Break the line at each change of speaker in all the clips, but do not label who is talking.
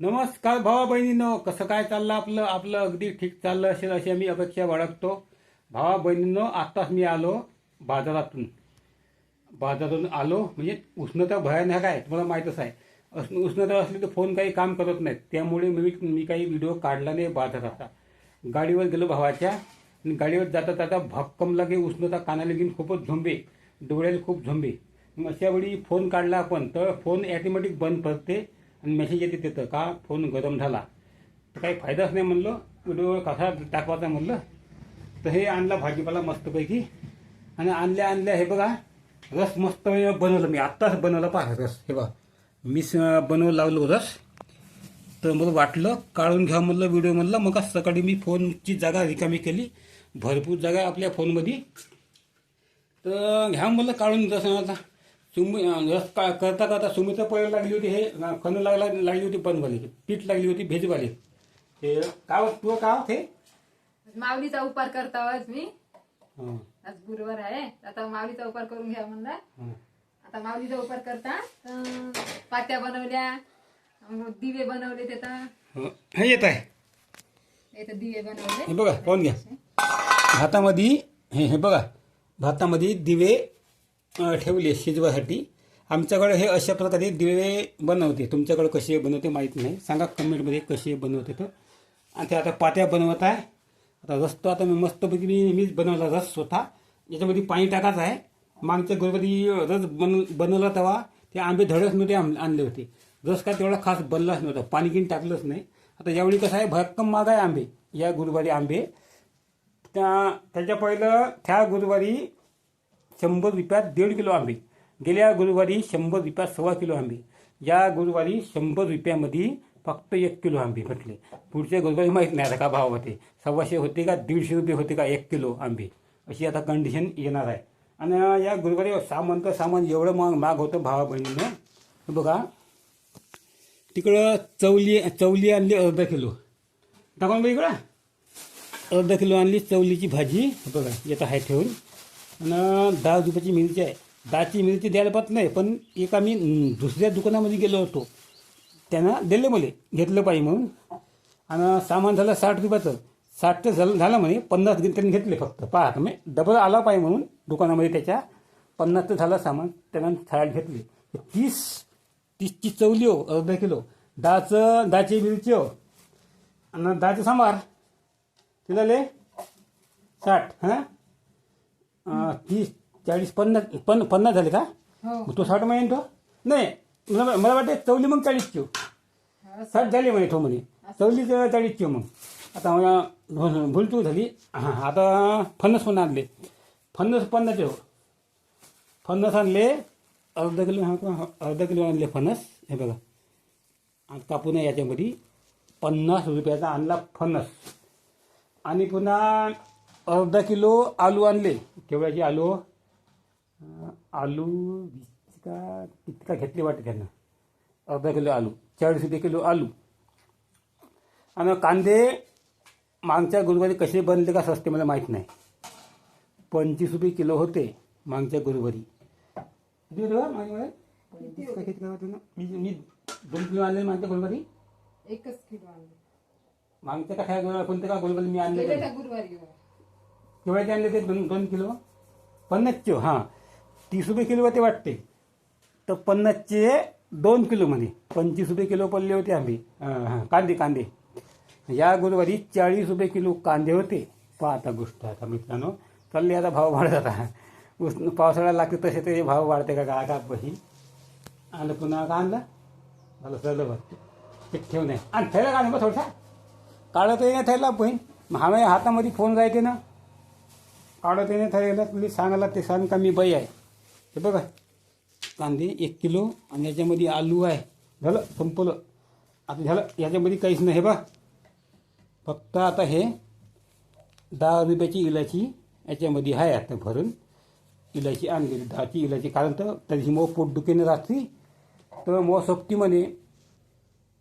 नमस्कार भावा बहिणींनो कसं काय चाललं आपलं? आपलं अगदी ठीक चाललं असेल अशी आम्ही अपेक्षा बाळगतो. भावा बहिणींनो आत्ताच मी आलो बाजारातून. बाजारातून आलो म्हणजे उष्णता भयानक आहे तुम्हाला माहीतच आहे. उष्णता असली तर फोन काही काम करत नाहीत. त्यामुळे मी मी काही व्हिडिओ काढला नाही बाजाराचा. गाडीवर गेलो भावाच्या आणि गाडीवर जाता जाता भक्कम लागे उष्णता कानाला घेऊन खूपच झोंबे डोळ्याला खूप झोंबे. मग अशा वेळी फोन काढला आपण तर फोन ॲटोमॅटिक बंद पडते. आणि मेसेज येते तिथं का फोन गरम झाला? तर काही फायदाच नाही म्हणलं. व्हिडिओ कसा टाकवायचा म्हणलं. तर हे आणला भाजीपाला मस्तपैकी. आणि आणल्या आणल्या हे बघा रस मस्त बनवलं. मी आत्ताच बनवलं पहा रस. हे बघा मी बनवू लावलो रस. तर मला वाटलं काढून घ्या म्हणलं व्हिडिओ म्हणलं. मग सकाळी मी फोनची जागा रिकामी केली. भरपूर जागा आपल्या फोनमध्ये तर घ्या म्हणलं काढून जसं आता सुमी करता करता सुमीचं पहिलं लागली होती हे खणं लागला लागली होती बनवाली पीठ लागली होती भेजवाली. हे काय तू काय होत? हे
माऊलीचा उपार करता आज मी.
हं,
आज गुरुवार आहे. आता माऊलीचा उपार करून घ्या म्हणला.
हं.
आता माऊलीचा उपार करता. पात्या बनवल्या दिवे बनवले तिथं
हं, हे येत आहे.
दिवे बनवले.
हे बघा पाहून घ्या. भातामध्ये हे हे बघा. भातामध्ये दिवे ठेवले शिजवासाठी. आमच्याकडे हे अशा प्रकारे दिवे बनवते. तुमच्याकडे कसे बनवते माहीत नाही. सांगा कमेंटमध्ये कसे बनवते तर आणि ते आता पात्या बनवत आहे. आता रस तर आता मी मस्तपैकी मी मीच बनवला रस स्वतः. याच्यामध्ये पाणी टाकायचं आहे. मागच्या गुरुवारी रस बन बनवला तेव्हा ते आंबे धडच नव्हते आणले होते. रस काय तेवढा खास बनलाच नव्हता. पाणी किन टाकलंच नाही. आता यावेळी कसं आहे भक्कम माग आहे आंबे. या गुरुवारी आंबे. त्या त्याच्या पहिलं त्या गुरुवारी शंभर रुपयात दीड किलो आंबे. गेल्या गुरुवारी शंभर रुपयात सव्वा किलो आंबे. या गुरुवारी शंभर रुपयामध्ये फक्त एक किलो आंबे म्हटले. पुढच्या गुरुवारी माहीत नाही आता का भाव होते. सव्वाशे होते का दीडशे रुपये होते का एक किलो आंबे. अशी आता कंडिशन येणार आहे. आणि या गुरुवारी सामान तर सामान एवढं मग महाग होतं भावा बहिणीनं. बघा. तिकडं चवली चवली आणली अर्धा किलो. टाकून बघ इकडं. अर्धा किलो आणली चवलीची भाजी. बघा येतं आहे ठेवून. आणि दहा रुपयाची मिरची आहे. दहाची मिरची द्यायला पाहत नाही पण एक आम्ही दुसऱ्या दुकानामध्ये गेलो होतो. त्यानं दिले मला घेतलं पाहिजे म्हणून. आणि सामान झालं साठ रुपयाचं. साठ तर झालं झालं म्हणे पन्नास त्यांनी घेतले फक्त. पहा तुम्ही डबल आला पाहिजे म्हणून दुकानामध्ये त्याच्या. पन्नास तर झालं सामान. त्यानं थाळ घेतली. तीस तीसची चवली हो अर्धा किलो. दहाचं दहाची मिरची हो. आणि दहाचं सांबार. तिला ले साठ हां? तीस चाळीस पन्नास पन्न पन्नास झाले का?
हो.
मग तो साठ महिने तो? नाही मला मला वाटते चवली मग चाळीसची हो. साठ झाली म्हणे तो म्हणे. चवली चाळीसची हो मग. आता मला भूल- भूलचूक झाली. हां आता फणस पण आणले. फणस पन्नासचे हो फणस आणले अर्धा किलो हा का? अर्धा किलो आणले फणस हे बघा. आणि कापून आहे याच्यामध्ये पन्नास रुपयाचा आणला फणस आणि पुन्हा अर्धा किलो आलू आणले. केवढ्याचे आलू आलू? वीस का किती का घेतले वाटते त्यांना. अर्धा किलो आलू. चाळीस रुपये किलो आलू. आणि कांदे मागच्या गुरुवारी कसे बनले का सस्ते मला माहीत नाही. पंचवीस रुपये किलो होते मागच्या गुरुवारी? मी मी दोन किलो आणले मागच्या गुरुवारी.
एकच किलो आणले.
मागच्या का काय गुरुवारी कोणते का गुरुवारी मी आणले
गुरुवारी
केवळ्याचे आणले ते दोन दोन किलो पन्नासचे हां. तीस रुपये किलो होते वाटते. तर पन्नासचे दोन किलोमध्ये पंचवीस रुपये किलो पडले होते आम्ही. हां कांदे कांदे. या गुरुवारी चाळीस रुपये किलो कांदे होते. पहा आता गोष्ट आता मित्रांनो. चालले आता भाव वाढत आता. उष्ण पावसाळा लागते तसे ते भाव वाढते का का का बही आलं पुन्हा का आणलं झालं सरलं बघ ते ठेवून आहे आणि थैला का बा थोडसा? काढत नाही थैला बहीण हा हातामध्ये फोन राहते ना. काढत येणे थैला तुम्ही सांगायला ते सांग का मी बाई आहे. हे बघा कांदे एक किलो आणि याच्यामध्ये आलू आहे. झालं संपलं. आता झालं याच्यामध्ये काहीच नाही हे फक्त आता हे दहा रुपयाची इलायची याच्यामध्ये आहे आता भरून. इलायची आणली दहाची इलायची. कारण तर त्याची दिवशी पोट पोटदुखीने राहते तर मग सोबती म्हणे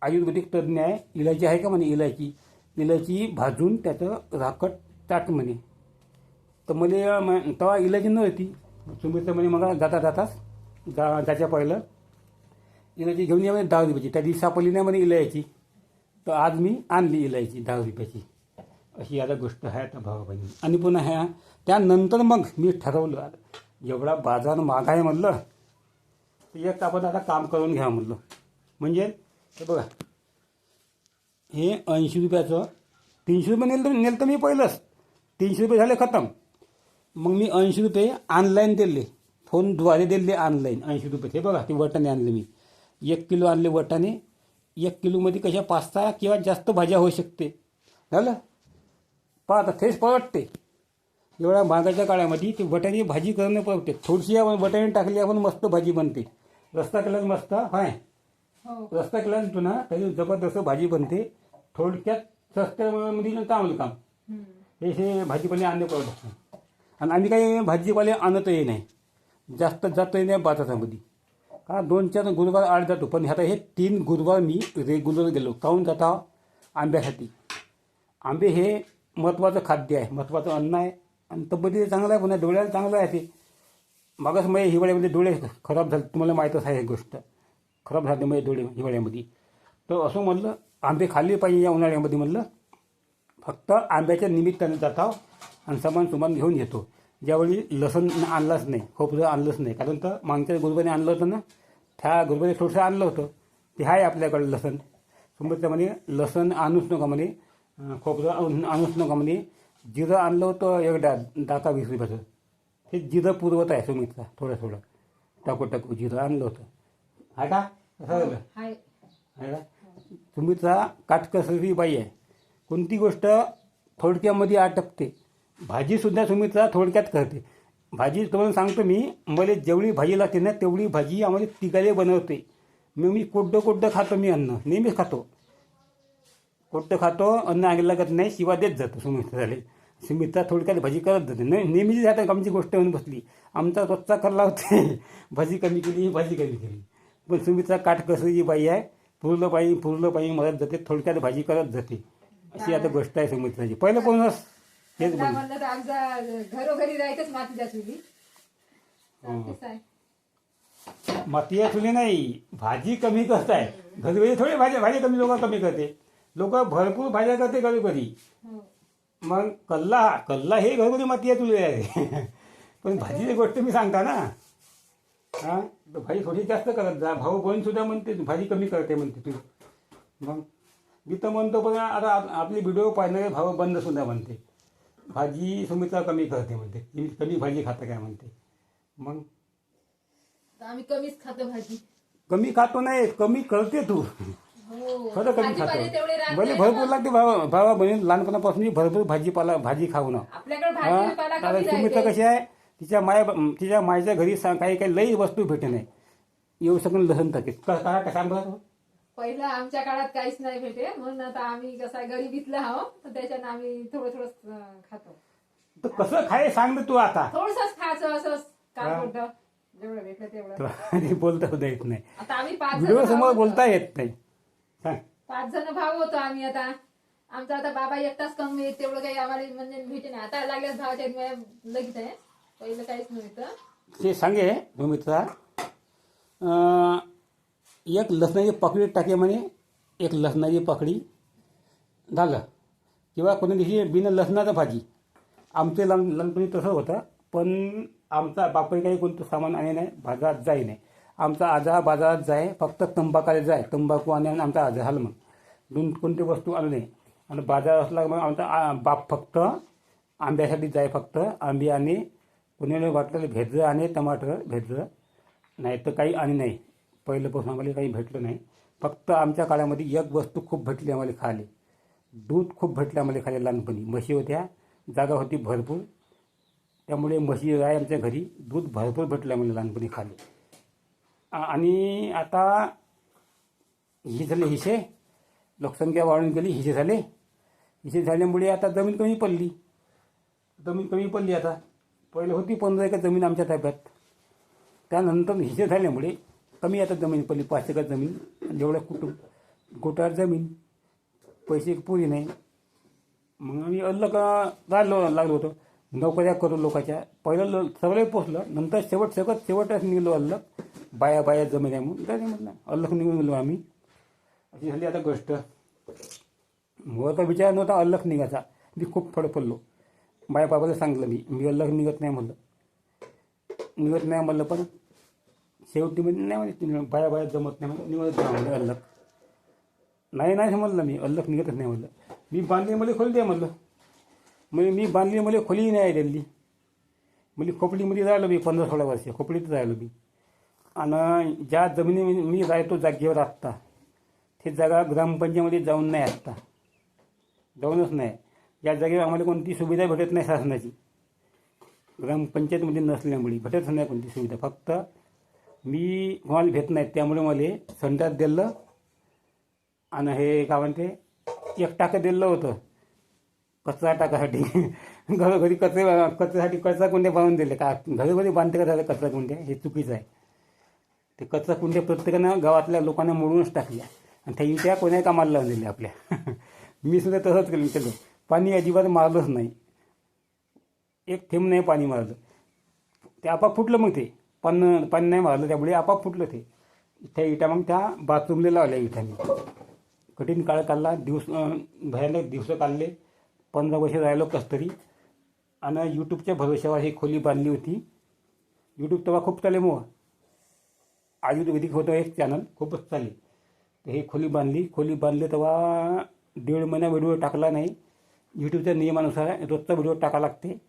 आयुर्वेदिक तज्ज्ञ आहे इलायची आहे का म्हणे इलायची? इलायची भाजून त्याचं राखट ताट म्हणे तर मला म- तेव्हा इलायची नव्हती. तुम्ही म्हणजे म्हणे मग जाता जाताच जा जायच्या पहिलं. इलायची घेऊन या म्हणजे दहा रुपयाची. त्या दिवशी सापडली नाही म्हणे इलायची. तर आज मी आणली इलायची दहा रुपयाची. अशी आता गोष्ट आहे आता भावा बहिणी आणि पुन्हा ह्या त्यानंतर मग मी ठरवलं एवढा बाजार महाग आहे म्हणलं तर एक आपण आता काम करून घ्या म्हणलं. म्हणजे हे बघा हे ऐंशी रुपयाचं तीनशे रुपये नेलं नेलं तर मी पहिलंच. तीनशे रुपये झाले खतम. मग मी ऐंशी रुपये ऑनलाईन दिले. फोनद्वारे दिले ऑनलाईन ऐंशी रुपये. हे बघा ते वटाणे आणले मी. एक किलो आणले वटाणे. एक किलोमध्ये कशा पाच सहा किंवा जास्त भाज्या होऊ शकते. झालं? पहा आता तेच परवडते एवढ्या महागाच्या काळामध्ये ती वटाणी भाजी करणं परवडते थोडीशी आपण वटाणे टाकली आपण मस्त भाजी बनते. रस्ता केला तर मस्त हाय?
हो.
रस्ता केला ना तरी जबरदस्त भाजी बनते. थोडक्यात स्वस्त्यामध्ये चांगलं काम. हे भाजीपाले आणणे पडत नाही आणि आम्ही काही भाजीपाले आणतही नाही. जास्त जातही नाही बाजारामध्ये. का दोन चार गुरुवार आड जातो. पण आता हे तीन गुरुवार मी रेग्युलर गेलो. काहून जाता आंब्यासाठी. आंबे हे महत्त्वाचं खाद्य आहे. महत्त्वाचं अन्न आहे. आणि तब्येतीला चांगलं आहे पुन्हा डोळ्याला चांगलं आहे ते. मागास म्हणजे हिवाळ्यामध्ये डोळे खराब झाले. तुम्हाला माहीतच आहे ही गोष्ट. खराब झाल्यामुळे डोळे हिवाळ्यामध्ये. तर असं म्हणलं आंबे खाल्ले पाहिजे या उन्हाळ्यामध्ये म्हणलं. फक्त आंब्याच्या निमित्ताने जातो आणि सामान सुमान घेऊन येतो. ज्यावेळी लसण आणलाच नाही खोबरं आणलंच नाही कारण तर मागच्या गुरुबाने आणलं होतं ना? त्या गुरुबाने थोडंसं आणलं होतं. ते आहे आपल्याकडे लसण. समजतं म्हणे लसण आणूच नका म्हणे खोबरं आणू- आणूच नका म्हणे. जिरं आणलं होतं एक डा का वीस रुपयाचं. हे जिरं पुरवत आहे सुमितला थोडं थोडं. टाकू टाकू जिरं आणलं होतं. आहे का? कसं झालं
हाय.
सुमित्रा काटकसरी बाई आहे. कोणती गोष्ट थोडक्यामध्ये आटपते भाजीसुद्धा सुमित्रा थोडक्यात करते. भाजी तुम्हाला सांगतो मी मला जेवढी भाजी लागते ना तेवढी भाजी आम्हाला तिघाले बनवते. मग मी कोड्डं कोड्डं खातो मी अन्न नेहमीच खातो. कोट्टं खातो अन्न आगे लागत नाही शिवा देत जातो सुमित झाले सुमित्रा थोडक्यात भाजी करत जाते. नाही नेहमीची जातात आमची गोष्ट म्हणून बसली. आमचा रोजचा करला होते भाजी कमी केली भाजी कमी केली. पण सुमित्रा जी बाई आहे. पुरलं पाहिजे पुरलं पाहिजे मदत जाते थोडक्यात भाजी करत जाते. अशी आता गोष्ट आहे सुमित्राची पहिलं कोणच हेच
म्हणलं तर आमचा घरोघरी राहायचंच मातीच्या चुली.
हो.
आहे.
माती चुली नाही भाजी कमी करताय घरी थोडी भाजी भाजी कमी लोक कमी करते. लोक भरपूर भाज्या करते कधी कधी.
हो.
मग कल्ला कल्ला हे घरगुती माती तुले आहे. पण भाजीची गोष्ट मी सांगता ना. हा? तर भाजी थोडी जास्त करत जा. भाऊ बहीण सुद्धा म्हणते भाजी कमी करते म्हणते तू. मग मी तर म्हणतो पण आता आप- आपली व्हिडिओ पाहणारे भाऊ बंद सुद्धा म्हणते. भाजी सुमित्रा कमी करते म्हणते. तुम्ही कमी भाजी खाता काय म्हणते. मग?
आम्ही कमीच खातो भाजी.
कमी खातो नाही कमी करते तू.
हो.
खरं कमी खातो. भले भरपूर. लागते भावा भावा बहीण लहानपणापासून भरपूर भाजीपाला भाजी खाऊ ना आता
कमी
सुमित्रा कशी आहे? तिच्या माया तिच्या मायच्या घरी काही काही लई वस्तू भेटे नाही. येऊ शकून लसण टाके काय काय सांग
पहिलं आमच्या काळात काहीच नाही भेटे. म्हणून आता आम्ही कसं गरिबीतलं आहो तर त्याच्यानं आम्ही थोडं थोडं खातो.
तर कसं खाय सांग ना तू आता.
थोडंसंच खायचं असंच
हा.
काम होतं. जेवढं भेटलं तेवढं.
तुला ते बोलता सुद्धा येत नाही.
आता आम्ही पाच
व्हिडिओ
जण
समोर
भाऊ होतो.
बोलता येत नाही. सांग.
पाच जण भाऊ होतो आम्ही आता. आमचा आता बाबा एकटाच कमी आहे, तेवढं काही आम्हाला म्हणजे भेटे नाही. आता लागल्यास भावाच्या लगेच आहे. पहिलं काहीच नव्हतं.
ते सांगे सुमित्रा अं, एक लसणाची पकडी टाके म्हणे एक लसणाची पकडी झालं. किंवा कोणी दिवशी बिना लसणाचं भाजी. आमचे लहान लहानपणी तसं होतं पण आमचा बापही काही कोणतं सामान आणे नाही बाजारात जाई नाही. आमचा आजा बाजारात जाय फक्त तंबाखाला जाय तंबाखू आणि आणि आमचा आजा हाल मग दोन कोणती वस्तू आणू नये आणि बाजार असला मग आमचा आ- बाप फक्त आंब्यासाठी जाय फक्त आंबे आणि कोणी वाटलं भेजं आणि टमाटर भेजं नाही तर काही आणि नाही. पहिल्यापासून आम्हाला काही भेटलं नाही. फक्त आमच्या काळामध्ये एक वस्तू खूप भेटली आम्हाला खाली दूध खूप भेटलं आम्हाला खाली लहानपणी. म्हशी होत्या जागा होती भरपूर. त्यामुळे म्हशी आहे आमच्या घरी. दूध भरपूर भेटलं आम्हाला लहानपणी खाली आणि आता हे झाले हिशे. लोकसंख्या वाढून गेली हिशे झाले. हिशे झाल्यामुळे आता जमीन कमी पडली. जमीन कमी पडली आता. पहिले होती पंधरा एकर जमीन आमच्या ताब्यात. त्यानंतर हिशे झाल्यामुळे कमी आता जमीन पडली पाच एकर जमीन जेवढं कुटुंब गोटार जमीन पैसे पुरी नाही. मग आम्ही अल्लक राहिलो लागलो होतो. नोकऱ्या करू लोकाच्या. पहिलं लो सगळे पोचलं नंतर शेवट सगळं शेवटच निघलो अल्लक बाया बाया जमीन आहे म्हणून काय नाही म्हटलं अल्लक निघून गेलो आम्ही. अशी झाली आता गोष्ट. मला तर विचार नव्हता अल्लक निघायचा. मी खूप फड पडलो. माझ्या बाबाला सांगितलं मी मी अल्लख निघत नाही म्हणलं. निघत नाही म्हणलं पण शेवटी म्हणजे नाही म्हणजे बाया बाया जमत नाही म्हणजे निघत नाही अल्लक नाही नाही समजलं मी. अल्लक निघतच नाही म्हणलं मी बांधली मला खोली द्या म्हणलं म्हणजे मी बांधली मला खोली नाही दिली. म्हणजे खोपडीमध्ये राहिलो मी पंधरा सोळा वर्ष. खोपडीत राहिलो मी. आणि ज्या जमिनी मी राहतो जागेवर आत्ता ते जागा ग्रामपंचायतीमध्ये जाऊन नाही आत्ता. जाऊनच नाही. या जागेवर आम्हाला कोणती सुविधा भेटत नाही शासनाची. ग्रामपंचायतमध्ये नसल्यामुळे भेटत नाही कोणती सुविधा. फक्त मी कोणाला भेट नाही त्यामुळे मला संडास दिलं आणि हे काय म्हणते एक टाकं दिलं होतं. कचरा टाकासाठी. घरोघरी कचरे कचऱ्यासाठी कचरा कुंड्या बांधून दिले का घरोघरी बांधते का झालं कचरा कुंड्या? हे चुकीचं आहे. ते कचरा कुंड्या प्रत्येकानं गावातल्या लोकांना मोडूनच टाकल्या. आणि त्या त्या कोण्या कामाला लावून दिल्या आपल्या? मी सुद्धा तसंच केलं केलं. पाणी अजिबात मारलंच नाही. एक थेंब नाही पाणी मारलं. ते आपा फुटलं मग ते. पण पाणी नाही मारलं त्यामुळे आपाप फुटलं ते. त्या इटा मग त्या बाथरूमला लावल्या इटांनी कठीण काळ काढला दिवस भयानक दिवस काढले. पंधरा वर्ष राहिलो कस तरी. आणि यूट्यूबच्या भरोश्यावर ही खोली बांधली होती. यूट्यूब तेव्हा खूप चाले मग. आयुर्वेदिक होतं एक चॅनल खूपच चालले. तर हे खोली बांधली. खोली बांधली तेव्हा दीड महिना व्हिडिओ टाकला नाही. यूट्यूबच्या नियमानुसार रोजचा व्हिडिओ टाका लागते.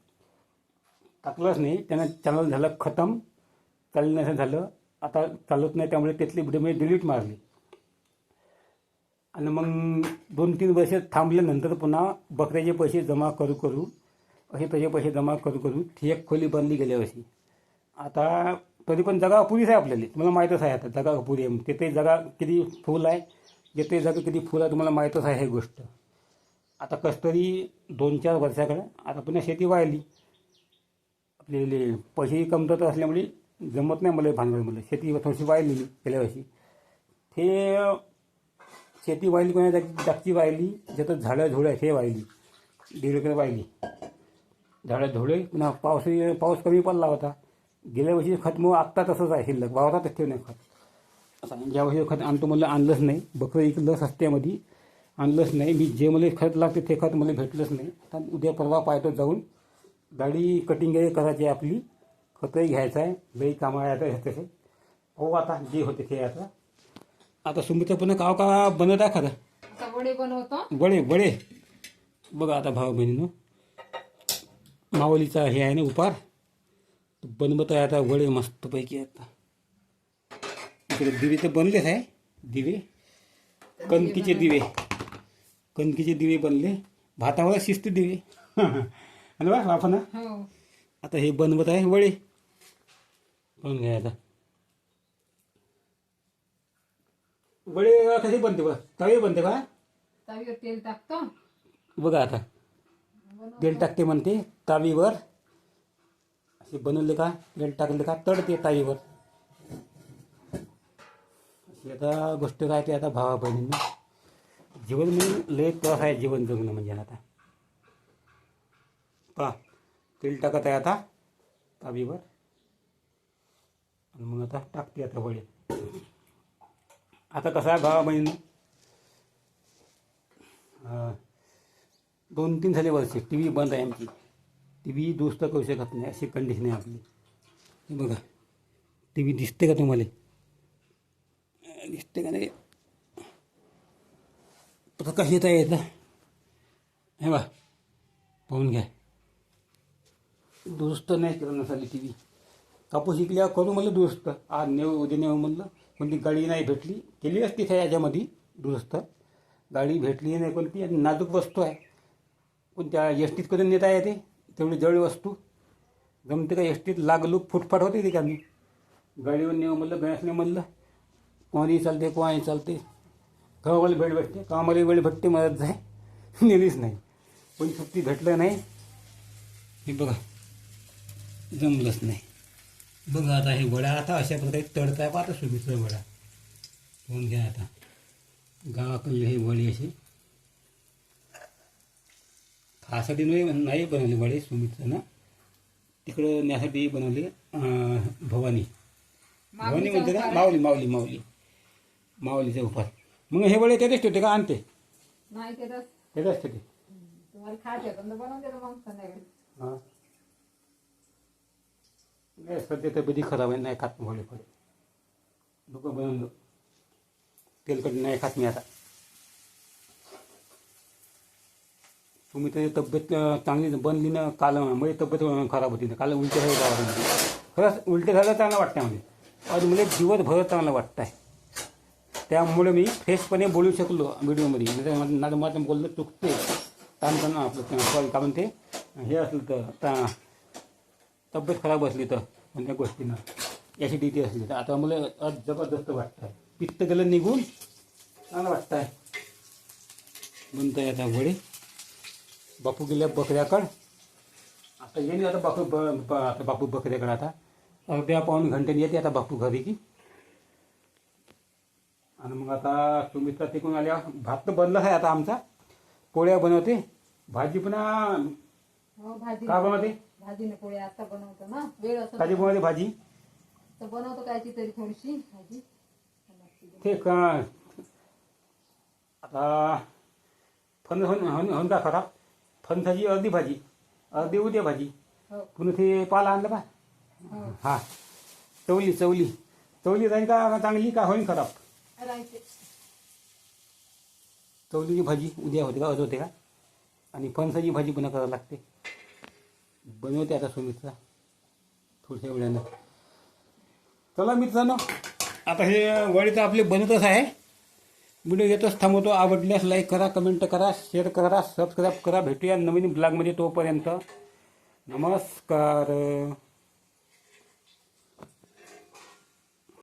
टाकलाच नाही. त्यानं चॅनल झालं खतम. चाललं नाही झालं. आता चालत नाही त्यामुळे त्यातली व्हिडिओ मी डिलीट मारली. आणि मग दोन तीन वर्ष थांबल्यानंतर पुन्हा बकऱ्याचे पैसे जमा करू करू असे त्याचे पैसे जमा करू करू ती एक खोली बांधली गेल्या वर्षी आता तरी पण जगा पुरीच आहे आपल्याला तुम्हाला माहीतच आहे आता जगा पुरी आहे. तिथे जगा किती फुल आहे जिथे जागा किती फुल आहे तुम्हाला माहीतच आहे ही गोष्ट. आता कसतरी दोन चार वर्षाकडे आता पुन्हा शेती वाहिली आपले पैसेही कमतरता असल्यामुळे जमत नाही मला भांडवल मला शेती थोडीशी वाहिली गेल्या वर्षी. ते शेती वाहिली कोणा जाग? जागची वाहिली ज्याचं झाडं आहे हे वाहिली. दीड एकर वाहिली. झाडं झुडे? पुन्हा पाऊस पाऊस कमी पडला होता. गेल्या वर्षी खत मग आत्ता तसंच आहे शिल्लक वावरातच ठेवणे खत. आता ज्या वर्षी खत आणतो मला आणलंच नाही. बकरं इकलं सस्त्यामध्ये आणलंच नाही. मी जे मला खत लागते ते खत मला भेटलंच नाही. आता उद्या परवा पाहतो जाऊन. गाडी कटिंग करायची आहे आपली. खतही घ्यायचं आहे लई कामं आहे आता तसे हो आता जे होते ते आता. आता सुमित्र पुन्हा काव का बनवत आहे खरं
आता वडे बनवतो.
बडे बडे बघा आता भाऊ बहिणीनं. मावलीचा हे आहे ना उपार बनवत आहे आता वडे मस्तपैकी आता. इकडे दिवे तर बनलेच आहे. दिवे. कणकीचे दिवे. कणकीचे दिवे बनले. भातावर शिस्त दिवे. आणि बा आपण
हो.
आता हे बनवत आहे वडे. पण घ्या आता. वडे कसे बनते बा तवे बनते का
तवीवर तेल टाकतो.
बघा आता. तेल टाकते म्हणते तावीवर असे बनवले का? तेल टाकले का? तडते तावीवर आता गोष्ट काय ते आता भावा बहिणींना. जीवन म्हणजे लय त्रास आहे जीवन जगणं म्हणजे आता. पहा. तेल टाकत आहे आता? तावीवर आणि मग आता टाकते आता वडे आता कसं आहे भावा बहिणींना दोन तीन झाले वर्ष टी व्ही बंद आहे आमची. टी व्ही दुरुस्त करू शकत नाही. अशी कंडिशन आहे आपली. हे बघा. टी व्ही दिसते का तुम्हाला? दिसते का नाही? प्रकाश येता येतं हे बा पाहून घ्या. दुरुस्त नाही करणं झाली टी व्ही कापूस शिकल्यावर करू म्हणलं दुरुस्त. आज नेऊ उद्या नेऊ म्हणलं. कोणती गाडी नाही भेटली. केली असती त्या याच्यामध्ये दुरुस्त. गाडी भेटली नाही कोणती आणि नाजूक वस्तू आहे. पण त्या एस टीत कधी नेता येते? तेवढी जवळ वस्तू. जमते का एस टीत लागलूक फुटफाट होते का मी गाडीवर नेऊ म्हणलं गणेशने म्हणलं. कोणी चालते कोणी चालते गावाला वेळ भेटते. कामाला वेळ भेटते मदत जाय नेलीच नाही. पण सुट्टी भेटलं नाही. हे बघा. जमलंच नाही. बघा आता हे वडा आता अशा प्रकारे तडताय पाहता सुमित्र वडा. होऊन घ्या आता? गावाकडले हे वडे असे. खासाठी नाही नाही बनवले वडे सुमित्रनं. तिकडं न्यासाठी बनवले भवानी. भवानी म्हणते ना माऊली माऊली माऊली. माऊलीचे उपास मग हे वडे त्याच्याच ठेवते का? आणते.
नाही ते तर
तेच असते ते
तुम्हाला खायचं पण मग संध्याकाळी.
हां. नाही सध्या तब्येती खराब आहे नाही खात फळे फळे लोक बनवून तेलकट नाही खात मी आता. तुम्ही त्याची तब्येत चांगली बनली ना काल म्हणजे तब्येत खराब होती ना काल उलटे झाले खरंच उलटे झालं चांगलं वाटतं म्हणजे आज मला दिवसभर चांगलं वाटतं आहे त्यामुळे मी फ्रेशपणे बोलू शकलो व्हिडिओमध्ये. नाही तर माझं- माझं माझं बोलणं चुकते ताण आपलं सॉरी का म्हणते हे असलं तर ता- तब्येत खराब असली तर कोणत्या गोष्टीनं? ॲसिडिटी असली तर. आता मला जबरदस्त वाटतं आहे पित्त गेलं निघून चांगलं वाटतं आहे बनत आहे आता वडे बापू गेल्या बकऱ्याकड. आता येईल आता बापू ब आता बापू बकऱ्याकडे आता. अर्ध्या पाऊन घंट्याने येते आता बापू घरी की. आणि मग आता सुमित्रा तिकडून आल्या. भात तर बनला आहे आता आमचा. पोळ्या बनवते. भाजी पुन्हा
हो
का बनवते?
भाजीने पोळी आता बनवतो ना. वेळ असं
भाजी बनवते भाजी?
तर बनवतो कायची तरी थोडीशी भाजी.
ते का आता फण होऊन का खराब? फणसाची अर्धी भाजी अर्धी उद्या भाजी.
हो.
पुन्हा ते पाला आणलं बा.
हो.
हा. चवली चवली. चवली राहील का चांगली का होईल खराब?
राहायचे
चवलीची भाजी उद्या होते का आज होते का? आणि फणसाची भाजी पुन्हा करावं लागते. बनवते आता सुमित्रा थोड्याशा वेळानं. चला मित्रांनो आता हे वडी तर आपले बनतच आहे. व्हिडिओ येतच थांबवतो. आवडल्यास लाईक करा कमेंट करा शेअर करा सबस्क्राईब करा. भेटूया नवीन ब्लॉगमध्ये तोपर्यंत. नमस्कार.